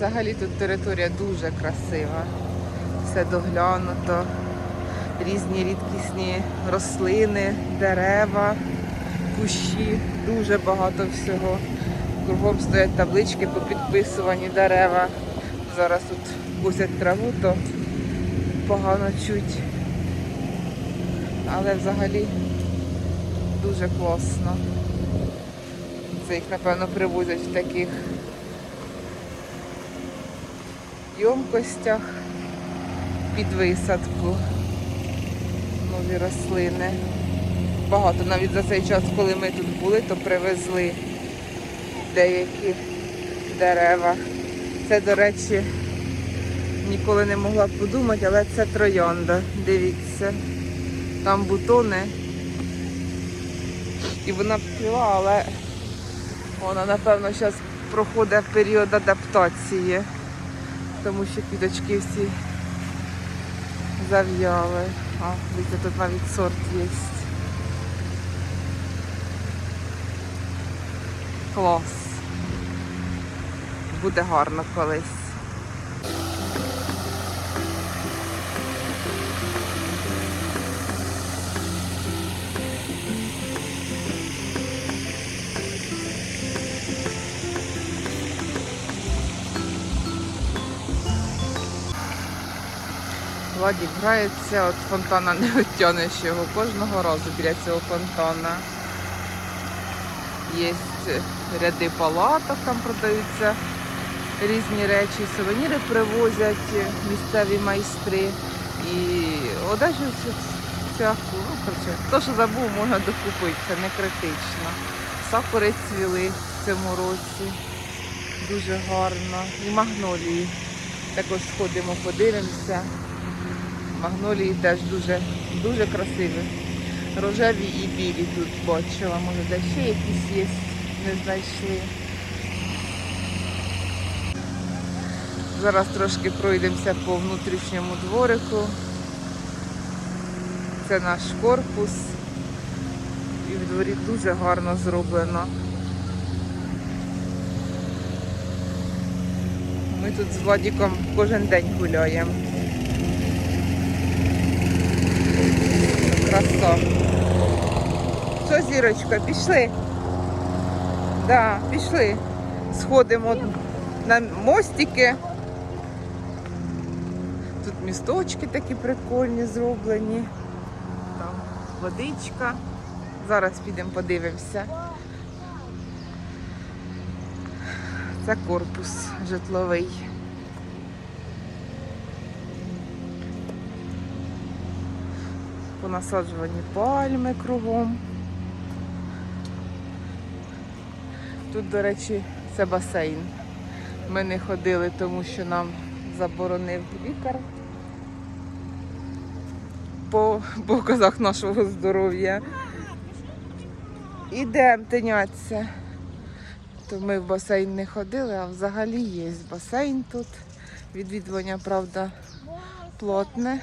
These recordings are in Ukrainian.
Взагалі тут територія дуже красива. Все доглянуто, різні рідкісні рослини, дерева, кущі, дуже багато всього. Кругом стоять таблички по підписуванні дерева. Зараз тут кусять траву, то погано чуть. Але взагалі дуже класно. Це їх, напевно, привозять в таких ємкостях під висадку. Нові рослини. Багато навіть за цей час, коли ми тут були, то привезли деякі дерева. Це, до речі, ніколи не могла подумати, але це троянда. Дивіться. Там бутони. І вона піла, але вона, напевно, зараз проходить період адаптації, тому що квіточки всі зав'яли. А, дивіться, тут навіть сорт є. Клас. Буде гарно колись. Владік грається, от фонтана не відтягнеш його кожного разу біля цього фонтана. Є ряди палаток, там продаються різні речі, сувеніри привозять місцеві майстри і одежу всяку. Ну, коротше, хто що забув, можна докупити, це не критично. Сакури цвіли в цьому році. Дуже гарно. І магнолії. Також сходимо, подивимося. Магнолії теж дуже, дуже красиві. Рожеві і білі тут бачила. Може, де ще якісь є, не знайшли. Зараз трошки пройдемося по внутрішньому дворику. Це наш корпус. І в дворі дуже гарно зроблено. Ми тут з Владіком кожен день гуляємо. Краса. Що, зірочка, пішли? Да, пішли. Сходимо на мостики. Тут місточки такі прикольні зроблені. Там водичка. Зараз підемо подивимося. Це корпус житловий. Понасаджувані пальми кругом. Тут, до речі, це басейн. Ми не ходили, тому що нам заборонив лікар по показах нашого здоров'я. Ідемо тиняться. То ми в басейн не ходили, а взагалі є басейн тут. Відвідування, правда, плотне.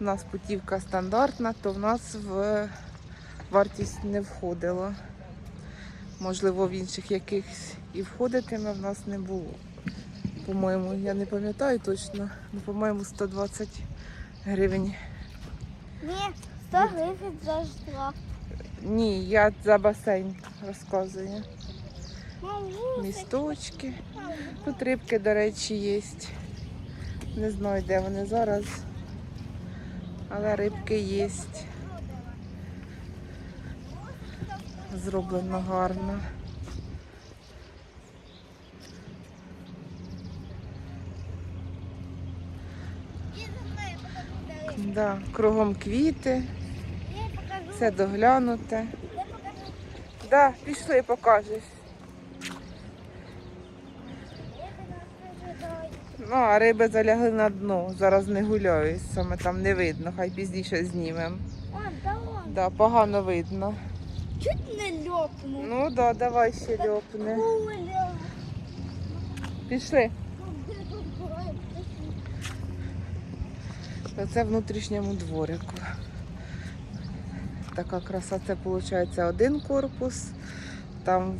У нас путівка стандартна, то в нас в вартість не входило. Можливо, в інших якихось і входитиме в нас не було. По-моєму, я не пам'ятаю точно, але, по-моєму, 120 гривень. Ні, 100 гривень за житло. Ні, я за басейн розказую. Місточки. Тут рибки, до речі, є. Не знаю, де вони зараз. Але рибки є. Зроблено гарно. Да, кругом квіти, все доглянуте. Да, пішли, покажеш. Я покажу. Давай. Ну, а риби залягли на дно. Зараз не гуляють, саме там не видно, хай пізніше знімемо. Да погано видно. Чуть не льопнув. Ну да, давай ще льопне. Пішли. Це внутрішньому дворику. Така краса, це виходить один корпус. Там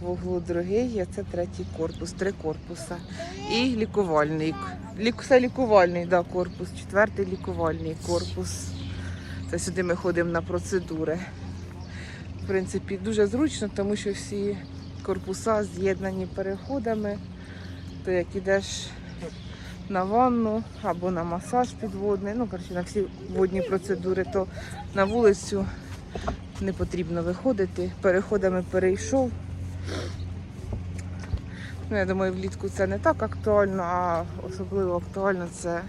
в углу другий, а це третій корпус, три корпуса. І лікувальний. Лік, це лікувальний да, корпус, четвертий лікувальний корпус. Це сюди ми ходимо на процедури. В принципі, дуже зручно, тому що всі корпуса з'єднані переходами. То як ідеш на ванну або на масаж підводний, ну коротше, на всі водні процедури, то на вулицю не потрібно виходити. Переходами перейшов. Ну, я думаю, влітку це не так актуально, а особливо актуально це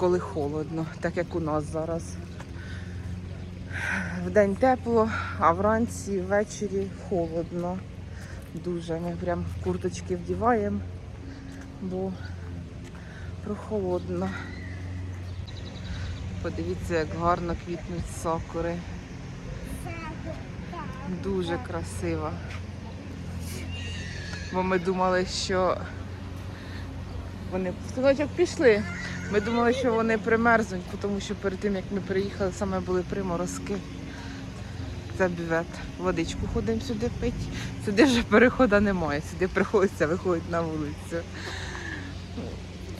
коли холодно, так як у нас зараз. Вдень тепло, а вранці, ввечері холодно. Дуже. Ми прям курточки вдіваємо, бо прохолодно. Подивіться, як гарно квітнуть сакури. Дуже красиво. Бо ми думали, що вони синочок пішли. Ми думали, що вони примерзнуть, тому що перед тим як ми приїхали, саме були приморозки. Це бювет. Водичку ходимо сюди пити. Сюди вже переходу немає. Сюди приходиться виходити на вулицю.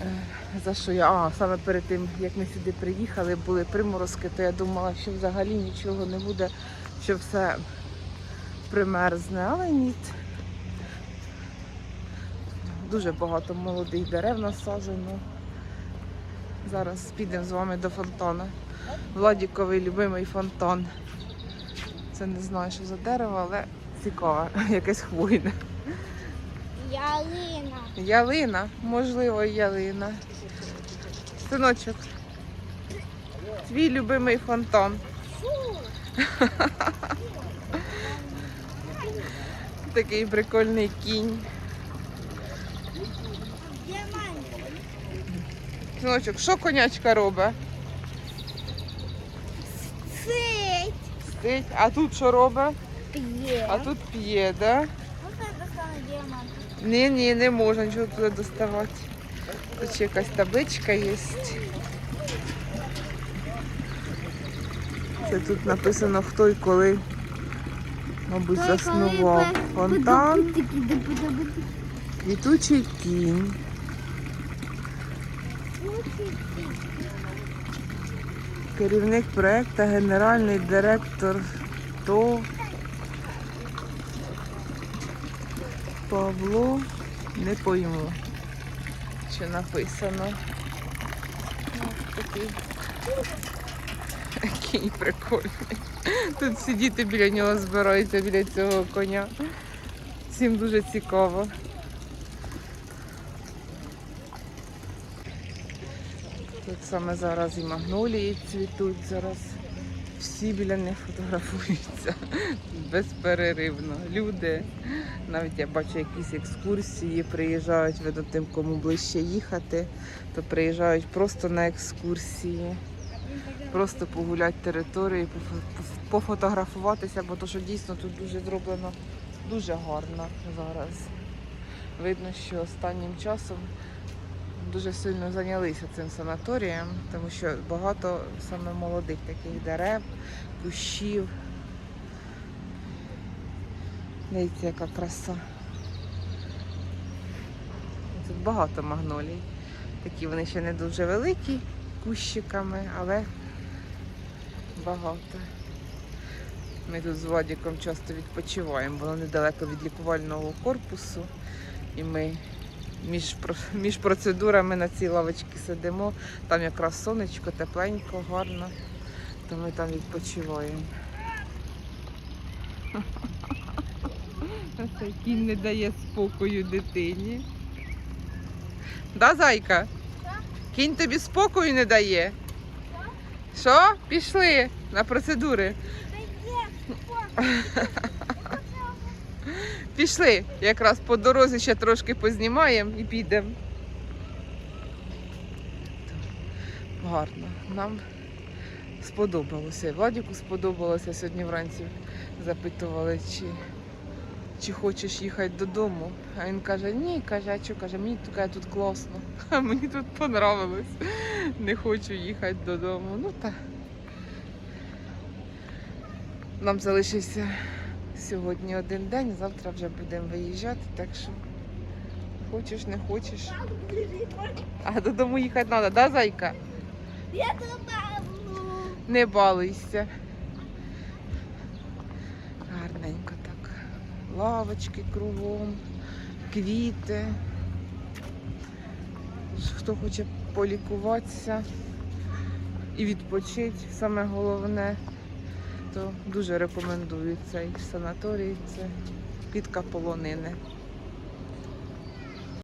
Е, За що я? А, саме перед тим, як ми сюди приїхали, були приморозки, то я думала, що взагалі нічого не буде, що все примерзне, але ні. Дуже багато молодих дерев насаджено. Зараз підемо з вами до фонтану. Владіковий любимий фонтан. Це не знаю, що за дерево, але цікаве, якесь хвойне. Ялина. Ялина, можливо, ялина. Синочок. Твій любимий фонтан. Такий прикольний кінь. Де мама? Синочок, що конячка робить? Сить. Сидить. А тут що робить? П'є. А тут п'є, да? Ні, ні, не можна нічого туди доставати. Тут ще якась табличка є. Це тут написано хто і коли, мабуть, заснував фонтан, квітучий кінь. Керівник проекту, генеральний директор ТОВ Павло, не пойму, що написано. Ось такий прикольний. Тут сидіти біля нього збираються, біля цього коня. Всім дуже цікаво. Саме зараз і магнолії цвітуть, зараз всі біля них фотографуються безперервно. Люди, навіть я бачу якісь екскурсії, приїжджають, видно тим, кому ближче їхати, то приїжджають просто на екскурсії, просто погуляти територію, пофо- пофотографуватися, бо то, що дійсно тут дуже зроблено дуже гарно зараз. Видно, що останнім часом дуже сильно зайнялися цим санаторієм, тому що багато саме молодих таких дерев, кущів. Дивіться, яка краса. Тут багато магнолій. Такі вони ще не дуже великі кущиками, але багато. Ми тут з Владіком часто відпочиваємо, воно недалеко від лікувального корпусу. І ми між, між процедурами на цій лавочці сидимо. Там якраз сонечко, тепленько, гарно. То ми там відпочиваємо. Цей кінь не дає спокою дитині. Да, зайка? Кінь тобі спокою не дає. Що? Пішли на процедури. Пішли. Якраз по дорозі ще трошки познімаємо і підемо. Гарно. Нам сподобалося. Владіку сподобалося сьогодні вранці. Запитували, чи, чи хочеш їхати додому. А він каже, ні, каже, а що каже, мені тут, тут класно. А мені тут понравилось. Не хочу їхати додому. Ну та нам залишився Сьогодні один день, завтра вже будемо виїжджати, так що хочеш, не хочеш. А додому їхати треба, да, зайка? Я добавлю. Не балуйся. Гарненько так. Лавочки кругом, квіти. Хто хоче полікуватися і відпочити, саме головне, то дуже рекомендую цей санаторій. Це підка полонини.